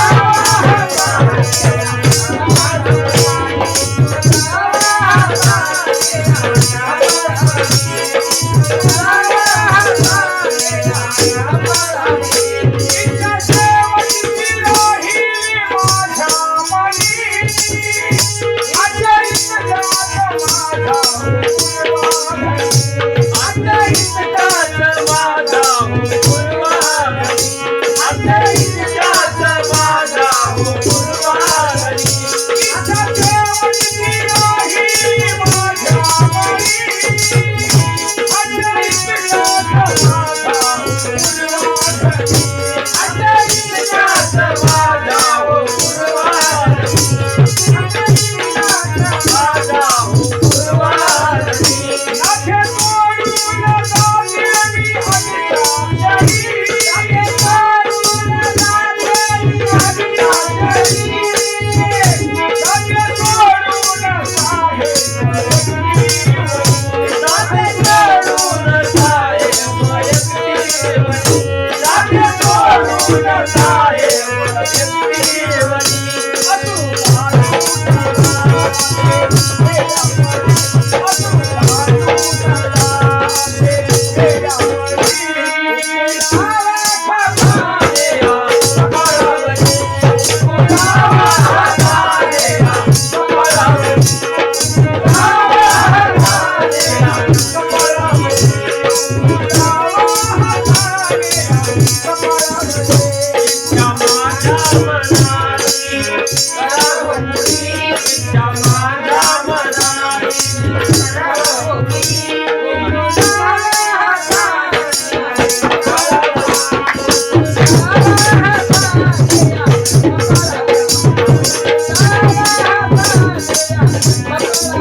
Oh!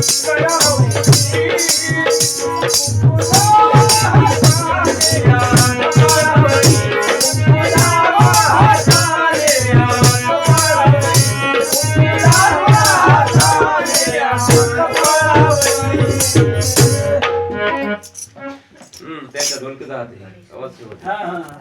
Shut up. त्याच्या ढोलकीचा हात